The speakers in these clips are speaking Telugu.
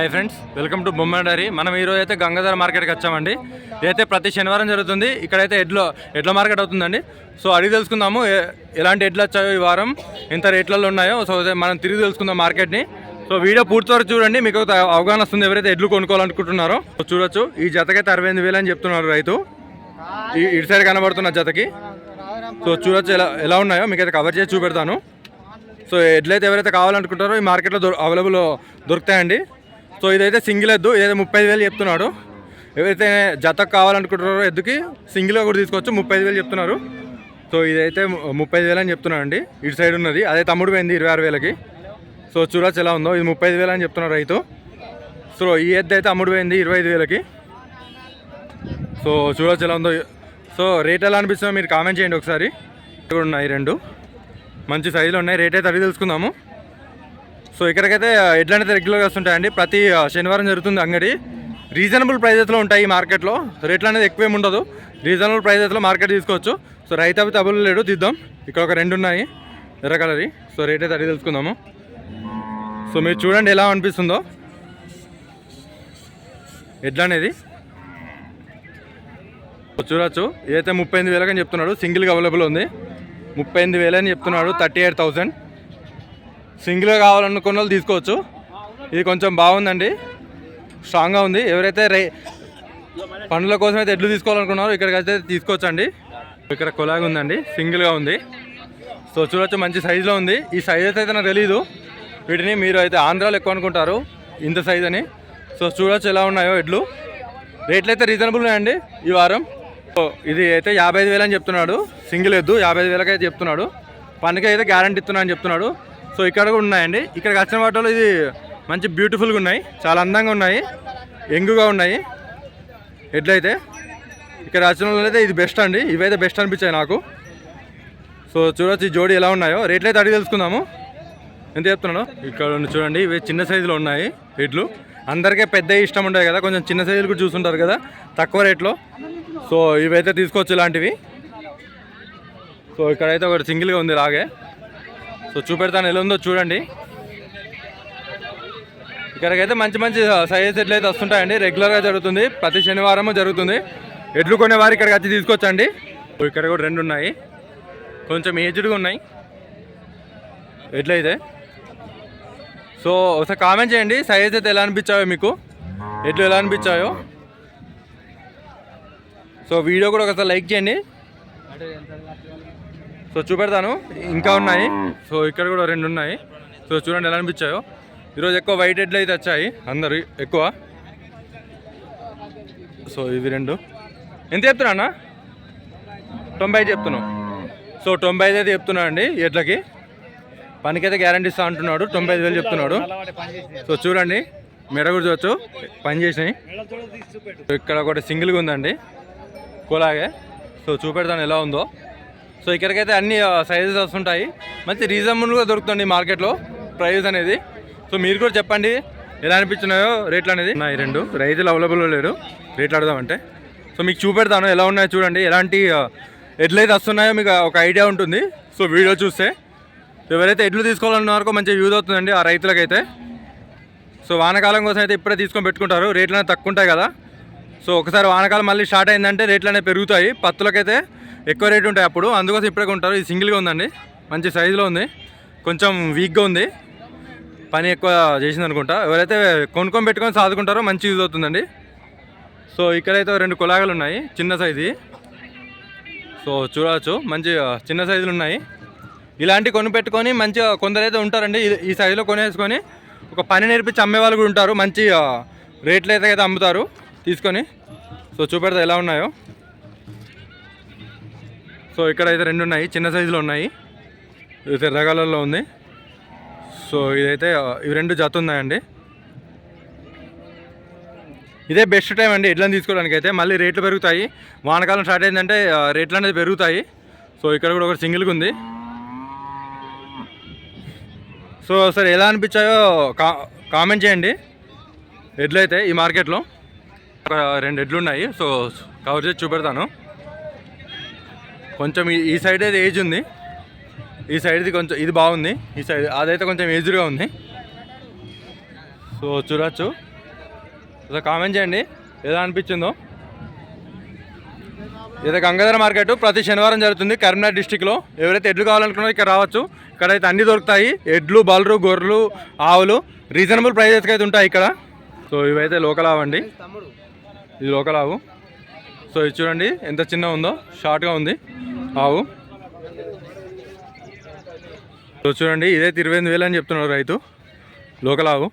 Hi friends welcome to Bomma diary మనం ఈరోజు అయితే గంగాధర మార్కెట్కి వచ్చామండి. ఇదైతే ప్రతి శనివారం జరుగుతుంది. ఇక్కడైతే ఎడ్ల ఎడ్ల మార్కెట్ అవుతుందండి. సో అడిగి తెలుసుకుందాము ఎలాంటి ఎడ్లు వచ్చాయో ఈ వారం ఎంత రేట్లలో ఉన్నాయో. సో మనం తిరిగి తెలుసుకుందాం మార్కెట్ని. సో వీడియో పూర్తి వరకు చూడండి మీకు అవగాహన వస్తుంది ఎవరైతే ఎడ్లు కొనుక్కోవాలనుకుంటున్నారో. సో చూడొచ్చు ఈ జతకైతే అరవై ఎనిమిది వేలు అని చెప్తున్నారు రైతు. ఈ ఇటు సైడ్ కనబడుతున్న జతకి. సో చూడొచ్చు ఎలా ఎలా ఉన్నాయో మీకు అయితే కవర్ చేసి చూపెడతాను. సో ఎడ్లయితే ఎవరైతే కావాలనుకుంటారో ఈ మార్కెట్లో దొర అవైలబుల్ దొరుకుతాయండి. సో ఇదైతే సింగిల్ ఎద్దు ఇదైతే ముప్పై వేలు చెప్తున్నాడు ఎవరైతే జత కావాలనుకుంటున్నారో ఎద్దుకి సింగిల్గా కూడా తీసుకోవచ్చు ముప్పై ఐదు వేలు చెప్తున్నారు. సో ఇదైతే ముప్పై ఐదు వేలు అని చెప్తున్నాడు అండి ఇటు సైడ్ ఉన్నది అదే తమ్ముడు పోయింది ఇరవై ఆరు వేలకి. సో చూడొచ్చు ఎలా ఉందో ఇది ముప్పై ఐదు వేలు అని చెప్తున్నారు రైతు. సో ఈ ఎద్దు అయితే అమ్ముడు పోయింది ఇరవై ఐదు వేలకి. సో చూడొచ్చు ఎలా ఉందో. సో రేట్ ఎలా అనిపిస్తుందో మీరు కామెంట్ చేయండి ఒకసారి. ఉన్నాయి రెండు. మంచి సైజులు ఉన్నాయి. రేట్ అయితే అడిగి తెలుసుకుందాము. సో ఇక్కడికైతే ఎడ్లనైతే రెగ్యులర్గా వస్తుంటాయండి? ప్రతి శనివారం జరుగుతుంది అంగడి. రీజనబుల్ ప్రైజెస్లో ఉంటాయి ఈ మార్కెట్లో. రేట్లు అనేది ఎక్కువ ఏమి ఉండదు. రీజనబుల్ ప్రైజెస్లో మార్కెట్ తీసుకోవచ్చు. సో రైతు అవి తబులు లేడు తీద్దాం ఇక్కడ ఒక రెండు ఉన్నాయి. ఎర్ర కలర్వి. సో రేట్ అయితే అడిగి తెలుసుకుందాము. సో మీరు చూడండి ఎలా అనిపిస్తుందో. ఎడ్ల అనేది చూడొచ్చు. ఇదైతే ముప్పై ఎనిమిది వేలకని చెప్తున్నాడు సింగిల్గా అవైలబుల్ ఉంది. ముప్పై ఎనిమిది వేలని చెప్తున్నాడు. థర్టీ ఎయిట్ థౌసండ్ సింగిల్గా కావాలనుకున్న వాళ్ళు తీసుకోవచ్చు. ఇది కొంచెం బాగుందండి. స్ట్రాంగ్గా ఉంది. ఎవరైతే రై పండ్ల కోసం అయితే ఎడ్లు తీసుకోవాలనుకున్నారో ఇక్కడికి అయితే తీసుకోవచ్చు అండి ఇక్కడ కొలాగా ఉందండి. సింగిల్గా ఉంది. సో చూడొచ్చు మంచి సైజులో ఉంది. ఈ సైజ్ అయితే నాకు తెలీదు. వీటిని మీరు అయితే ఆంధ్రాలో ఎక్కువ అనుకుంటారు. ఇంత సైజ్ అని. సో చూడొచ్చు ఎలా ఉన్నాయో ఎడ్లు. రేట్లు అయితే రీజనబుల్ ఉన్నాయండి ఈ వారం. సో ఇది అయితే యాభై ఐదు వేలు అని చెప్తున్నాడు. సింగిల్ ఎద్దు యాభై ఐదు వేలకైతే చెప్తున్నాడు. పండుగ అయితే గ్యారంటీ ఇస్తున్నా అని చెప్తున్నాడు. సో ఇక్కడ కూడా ఉన్నాయండి. ఇక్కడికి వచ్చిన వాటిలో ఇది మంచి బ్యూటిఫుల్గా ఉన్నాయి. చాలా అందంగా ఉన్నాయి. ఎంగుగా ఉన్నాయి. ఎడ్లయితే ఇక్కడ వచ్చిన అయితే ఇది బెస్ట్ అండి. ఇవైతే బెస్ట్ అనిపించాయి నాకు. సో చూడొచ్చు ఈ జోడి ఎలా ఉన్నాయో. రేట్లు అయితే అడిగి తెలుసుకుందాము. ఎంత చెప్తున్నాను ఇక్కడ చూడండి ఇవి చిన్న సైజులో ఉన్నాయి ఎడ్లు అందరికీ పెద్ద ఇష్టం ఉంటాయి కదా. కొంచెం చిన్న సైజులు కూడా చూసుంటారు కదా. తక్కువ రేట్లో. సో ఇవైతే తీసుకోవచ్చు ఇలాంటివి. సో ఇక్కడైతే ఒకటి సింగిల్గా ఉంది రాగే సో చూపెడతాను ఎలా ఉందో చూడండి. ఇక్కడికైతే మంచి మంచి సైజెస్ ఎడ్లు అయితే వస్తుంటాయండి. రెగ్యులర్గా జరుగుతుంది. ప్రతి శనివారం జరుగుతుంది. ఎడ్లు కొనేవారు ఇక్కడికి వచ్చి తీసుకొచ్చండి. ఇక్కడ కూడా రెండు ఉన్నాయి. కొంచెం ఏజ్డ్గా ఉన్నాయి. ఎడ్లయితే సో ఒకసారి కామెంట్ చేయండి. సైజ్ అయితే ఎలా అనిపించాయో మీకు. ఎడ్లు ఎలా అనిపించాయో. సో వీడియో కూడా ఒకసారి లైక్ చేయండి. సో చూపెడతాను. ఇంకా ఉన్నాయి. సో ఇక్కడ కూడా రెండు ఉన్నాయి. సో చూడండి ఎలా అనిపించాయో. ఈరోజు ఎక్కువ వైట్ హెడ్లు అయితే వచ్చాయి. అందరు ఎక్కువ. సో ఇవి రెండు. ఎంత చెప్తున్నా అన్న? తొంభై ఐదు చెప్తున్నావు సో తొంభై ఐదు అయితే చెప్తున్నా అండి ఎడ్లకి పనికైతే గ్యారంటీ ఇస్తా అంటున్నాడు. తొంభై ఐదు వేలు చెప్తున్నాడు. సో చూడండి. మెడ కూడా చూడొచ్చు. పని చేసినాయి. ఇక్కడ ఒకటి సింగిల్గా ఉందండి. కోలాగే. సో చూపెడతాను ఎలా ఉందో. సో ఇక్కడికైతే అన్ని సైజెస్ వస్తుంటాయి. మంచి రీజనబుల్గా దొరుకుతుంది మార్కెట్లో ప్రైస్ అనేది. సో మీరు కూడా చెప్పండి ఎలా అనిపించినాయో రేట్లు అనేది. ఉన్నాయి రెండు. రైతులు అవైలబుల్లో లేరు. రేట్లు అడదామంటే సో మీకు చూపెడతాను ఎలా ఉన్నాయో చూడండి. ఎలాంటి ఆ, ఎడ్లు అయితే వస్తున్నాయో మీకు ఒక ఐడియా ఉంటుంది. సో వీడియో చూస్తే. ఎవరైతే ఎడ్లు తీసుకోవాలన్నారో మంచి యూజ్ అవుతుందండి ఆ రైతులకైతే. సో వానాకాలం కోసం అయితే ఇప్పుడే తీసుకొని పెట్టుకుంటారు. రేట్లు అనేది తక్కువ ఉంటాయి కదా. సో ఒకసారి వానకాలం మళ్ళీ స్టార్ట్ అయిందంటే రేట్లు అనేవి పెరుగుతాయి. పత్తులకైతే ఎక్కువ రేటు ఉంటాయి అప్పుడు. అందుకోసం ఇప్పుడే కొంటారు. ఇది సింగిల్గా ఉందండి. మంచి సైజులో ఉంది. కొంచెం వీక్గా ఉంది. పని ఎక్కువ చేసింది అనుకుంటా. ఎవరైతే కొనుక్కొని పెట్టుకొని సాదుకుంటారో మంచి యూజ్ అవుతుందండి. సో ఇక్కడైతే రెండు కులాగలు ఉన్నాయి. చిన్న సైజు. సో చూడవచ్చు. మంచి చిన్న సైజులు ఉన్నాయి. ఇలాంటి కొని పెట్టుకొని మంచిగా కొందరైతే ఉంటారండి. ఈ- సైజులో కొనేసుకొని ఒక పని నేర్పించి అమ్మే వాళ్ళు కూడా ఉంటారు. మంచి రేట్లు అయితే అయితే అమ్ముతారు. తీసుకొని సో చూపెడతా ఎలా ఉన్నాయో. సో ఇక్కడైతే రెండు ఉన్నాయి చిన్న సైజులో ఉన్నాయి. ఇది తెల్ల ఉంది. సో ఇదైతే ఇవి రెండు జత ఉన్నాయండి. ఇదే బెస్ట్ టైం అండి ఎడ్లను తీసుకోవడానికి అయితే. మళ్ళీ రేట్లు పెరుగుతాయి. వానకాలం స్టార్ట్ అయిందంటే రేట్లు అనేది పెరుగుతాయి. సో ఇక్కడ కూడా ఒక సింగిల్గా ఉంది. సో సరే ఎలా అనిపించాయో కా కామెంట్ చేయండి. ఎడ్లైతే ఈ మార్కెట్లో రెండు ఎడ్లు ఉన్నాయి సో కవర్ చేసి చూపెడతాను. కొంచెం ఈ- సైడ్ అయితే ఏజ్ ఉంది. ఈ సైడ్ది కొంచెం ఇది బాగుంది. ఈ సైడ్ అదైతే కొంచెం ఏజ్డ్గా ఉంది. సో చూడచ్చు. సో కామెంట్ చేయండి. ఏదో అనిపించిందో. ఇది గంగాధర మార్కెట్. ప్రతి శనివారం జరుగుతుంది కరీంనగర్ డిస్టిక్లో ఎవరైతే ఎడ్లు కావాలనుకున్నారో ఇక్కడ రావచ్చు. ఇక్కడైతే అన్ని దొరుకుతాయి. ఎడ్లు బలరు గొర్రెలు ఆవులు. రీజనబుల్ ప్రైజెస్కి అయితే ఉంటాయి ఇక్కడ. సో ఇవైతే లోకల్ అవ్వండి ఇది లోకల్ ఆవు. సో ఇది చూడండి ఎంత చిన్న ఉందో షార్ట్గా ఉంది ఆవు. సో చూడండి ఇదే ఇరవై ఎనిమిది వేలు అని చెప్తున్నాడు రైతు లోకల్ ఆవు.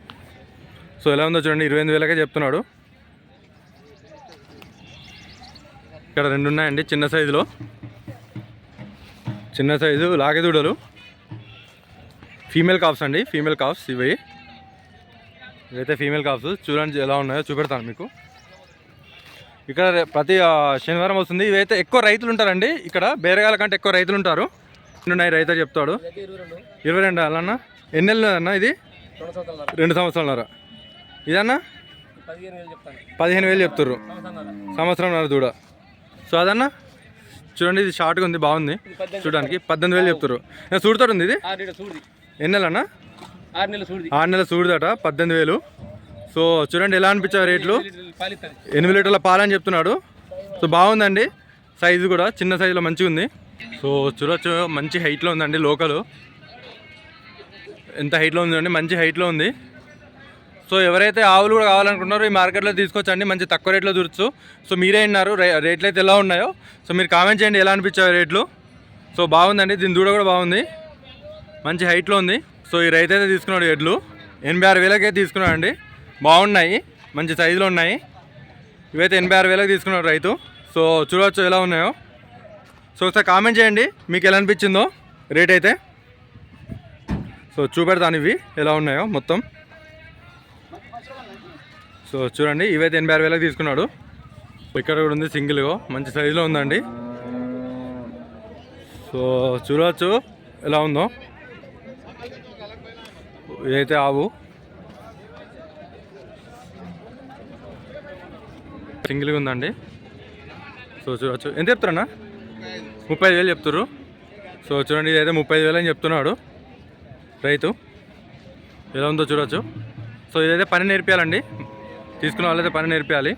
సో ఎలా ఉందో చూడండి ఇరవై ఎనిమిది వేలకే చెప్తున్నాడు. ఇక్కడ రెండు ఉన్నాయండి చిన్న సైజులో. చిన్న సైజు లాగెదూడలు ఫీమేల్ కాప్స్ అండి ఫీమేల్ కాప్స్ ఇవి. ఇవైతే ఫీమేల్ కాప్స్. చూడండి ఎలా ఉన్నాయో చూపెడతాను మీకు. ఇక్కడ ప్రతి శనివారం వస్తుంది. ఇవైతే ఎక్కువ రైతులు ఉంటారండి ఇక్కడ. బేరగాల కంటే ఎక్కువ రైతులు ఉంటారు. ఉన్నాయి రైతు చెప్తాడు. ఇరవై రెండు అన్న? ఎన్ని నెలలు అన్న ఇది? రెండు సంవత్సరాలన్నర. ఇదన్నా? పదిహేను వేలు చెప్తారు సంవత్సరం దూడ. సో అదన్నా? చూడండి ఇది షార్ట్గా ఉంది బాగుంది. చూడడానికి పద్దెనిమిది వేలు చెప్తారు చూడతాడు ఉంది ఇది? ఎన్ని నెలలు అన్న? ఆరు నెలల చూడదట పద్దెనిమిది వేలు. సో చూడండి ఎలా అనిపించావు రేట్లు? ఎనిమిది లీటర్ల పాలని చెప్తున్నాడు. సో బాగుందండి. సైజు కూడా చిన్న సైజులో మంచిగా ఉంది సో చూడొచ్చు మంచి హైట్లో ఉందండి లోకల్. ఎంత హైట్లో ఉందండి మంచి హైట్లో ఉంది. సో ఎవరైతే ఆవులు కూడా కావాలనుకుంటున్నారో ఈ మార్కెట్లో తీసుకొచ్చండి మంచి తక్కువ రేట్లో దొరుకుతు. సో మీరే విన్నారు రేట్లు అయితే ఎలా ఉన్నాయో. సో మీరు కామెంట్ చేయండి ఎలా అనిపించాయి రేట్లు. సో బాగుందండి దీని దూడ కూడా బాగుంది. మంచి హైట్లో ఉంది. సో ఈ రైతు అయితే తీసుకున్నాడు ఎడ్లు. ఎనభై ఆరు వేలకే తీసుకున్నాడు అండి బాగున్నాయి మంచి సైజులో ఉన్నాయి. ఇవైతే ఎనభై ఆరు వేలకు తీసుకున్నాడు రైతు. సో చూడవచ్చు ఎలా ఉన్నాయో. సో ఒకసారి కామెంట్ చేయండి మీకు ఎలా అనిపించిందో రేట్ అయితే. సో చూపెడతాను ఇవి ఎలా ఉన్నాయో మొత్తం. సో చూడండి ఇవైతే ఎనభై ఆరు వేలకు తీసుకున్నాడు. ఇక్కడ కూడా ఉంది సింగిల్గా మంచి సైజులో ఉందండి. సో చూడవచ్చు ఎలా ఉందో. ఇదైతే ఆవు. సింగిల్గా ఉందండి. సో చూడవచ్చు ఎంత చెప్తారన్నా? ముప్పై ఐదు వేలు సో చూడండి ఇదైతే ముప్పై ఐదు వేలు అని చెప్తున్నాడు రైతు. ఎలా ఉందో చూడవచ్చు సో ఇదైతే పని నేర్పించాలండి తీసుకున్న వాళ్ళైతే పని నేర్పించాలి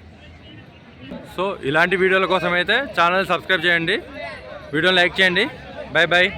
సో ఇలాంటి వీడియోల కోసం అయితే ఛానల్ సబ్స్క్రైబ్ చేయండి. వీడియోని లైక్ చేయండి. Bye bye